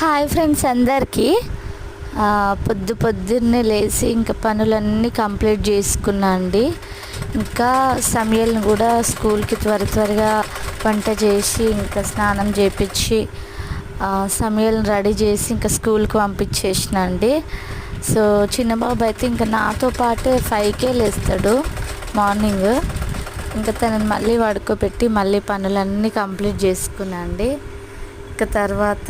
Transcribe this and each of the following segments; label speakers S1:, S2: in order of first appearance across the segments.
S1: Hi friends అందరికీ. పొద్దు పొద్దున్నే లేచి ఇంకా పనులన్నీ కంప్లీట్ చేసుకున్నా అండి. ఇంకా సమయాలను కూడా స్కూల్కి త్వర త్వరగా వంట చేసి ఇంకా స్నానం చేపించి సమయాలను రెడీ చేసి ఇంకా స్కూల్కి పంపించేసిన అండి. సో చిన్న బాబు అయితే ఇంకా నాతో పాటే ఫైవ్కే లేస్తాడు మార్నింగ్. ఇంకా తనని మళ్ళీ పడుకోబెట్టి మళ్ళీ పనులన్నీ కంప్లీట్ చేసుకున్నా అండి. ఇంకా తర్వాత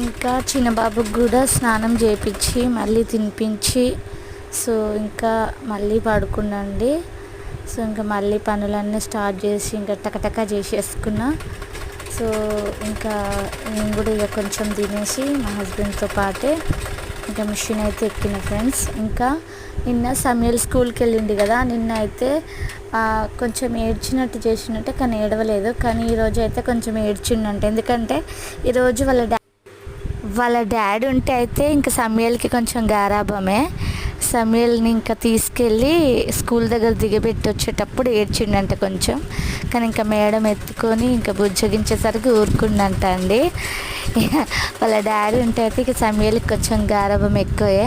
S1: ఇంకా చిన్నబాబుకి కూడా స్నానం చేయించి మళ్ళీ తినిపించి సో ఇంకా మళ్ళీ పడుకున్నాండి. సో ఇంకా మళ్ళీ పనులన్నీ స్టార్ట్ చేసి ఇంకా టకటక చేసేసుకున్నా. సో ఇంకా నేను కూడా ఇక కొంచెం తినేసి మా హస్బెండ్తో పాటే ఇంకా మిషన్ అయితే ఎక్కిన ఫ్రెండ్స్. ఇంకా నిన్న సమయల్ స్కూల్కి వెళ్ళింది కదా నిన్న అయితే కొంచెం ఏడ్చినట్టు చేసినట్టే కానీ ఏడవలేదు. కానీ ఈరోజు అయితే కొంచెం ఏడ్చిండంట. ఎందుకంటే ఈరోజు వాళ్ళ డా వాళ్ళ డాడీ ఉంటే అయితే ఇంకా సమయల్కి కొంచెం గారాభమే. సమయల్ని ఇంకా తీసుకెళ్ళి స్కూల్ దగ్గర దిగబెట్టి వచ్చేటప్పుడు ఏడ్చిండంట కొంచెం. కానీ ఇంకా మేడం ఎత్తుకొని ఇంకా బుజ్జగించేసరికి ఊరుకుండంట అండి. వాళ్ళ డాడీ ఉంటే అయితే ఇక సమయల్కి కొంచెం గారాభం ఎక్కువే.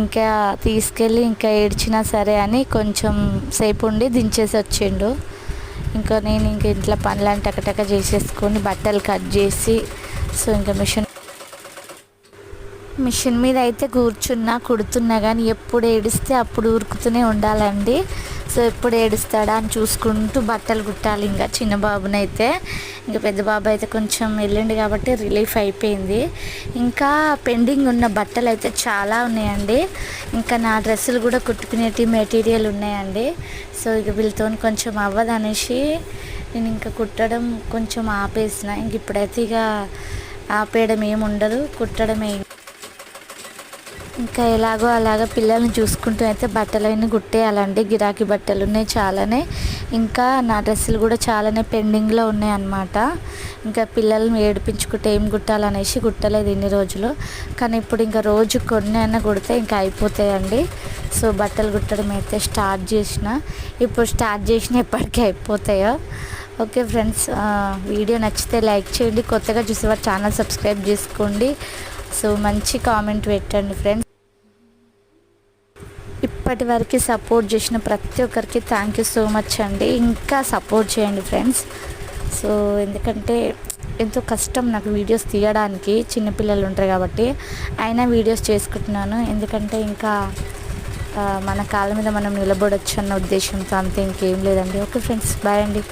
S1: ఇంకా తీసుకెళ్ళి ఇంకా ఏడ్చినా సరే అని కొంచెం సేపు ఉండి దించేసి వచ్చిండు ఇంకా నేను ఇంక ఇంట్లో పనులని టకటక చేసేసుకొని బట్టలు కట్ చేసి సో ఇంకా మిషన్ మిషన్ మీద అయితే కూర్చున్నా కుడుతున్నా కానీ ఎప్పుడు ఏడిస్తే అప్పుడు ఉరుకుతూనే ఉండాలండి. సో ఎప్పుడు ఏడుస్తాడా అని చూసుకుంటూ బట్టలు కుట్టాలి ఇంకా చిన్న బాబునైతే. ఇంకా పెద్ద బాబు అయితే కొంచెం వెళ్ళిండు కాబట్టి రిలీఫ్ అయిపోయింది. ఇంకా పెండింగ్ ఉన్న బట్టలు అయితే చాలా ఉన్నాయండి. ఇంకా నా డ్రెస్సులు కూడా కుట్టుకునేటి మెటీరియల్ ఉన్నాయండి. సో ఇక వీళ్ళతో కొంచెం అవ్వదు అనేసి నేను ఇంకా కుట్టడం కొంచెం ఆపేసిన. ఇంక ఇప్పుడైతే ఇక ఆపేయడం ఏమి ఉండదు కుట్టడమే ఇంకా ఎలాగో అలాగ పిల్లల్ని చూసుకుంటూ అయితే బట్టలు అయినా కుట్టేయాలండి గిరాకీ బట్టలు ఉన్నాయి చాలానే. ఇంకా నా డ్రెస్సులు కూడా చాలానే పెండింగ్లో ఉన్నాయి అన్నమాట ఇంకా పిల్లల్ని ఏడిపించుకుంటే ఏం కుట్టాలనేసి కుట్టలేదు ఇన్ని రోజులు. కానీ ఇప్పుడు ఇంకా రోజు కొన్ని అయినా కుడితే ఇంకా అయిపోతాయండి. సో బట్టలు కుట్టడం అయితే స్టార్ట్ చేసిన. ఇప్పుడు స్టార్ట్ చేసిన ఎప్పటికీ అయిపోతాయో. ఓకే ఫ్రెండ్స్ వీడియో నచ్చితే లైక్ చేయండి. కొత్తగా చూసేవారు ఛానల్ సబ్స్క్రైబ్ చేసుకోండి. సో మంచి కామెంట్ పెట్టండి ఫ్రెండ్స్. ఇప్పటి వరకు సపోర్ట్ చేసిన ప్రతి ఒక్కరికి థ్యాంక్ యూ సో మచ్ అండి. ఇంకా సపోర్ట్ చేయండి ఫ్రెండ్స్ సో ఎందుకంటే ఎంతో కష్టం నాకు వీడియోస్ తీయడానికి. చిన్నపిల్లలు ఉంటారు కాబట్టి అయినా వీడియోస్ చేసుకుంటున్నాను. ఎందుకంటే ఇంకా మన కాళ్ళ మీద మనం నిలబడొచ్చు అన్న ఉద్దేశంతో అంతే ఇంకేం లేదండి. ఓకే ఫ్రెండ్స్ బాయ్ అండి.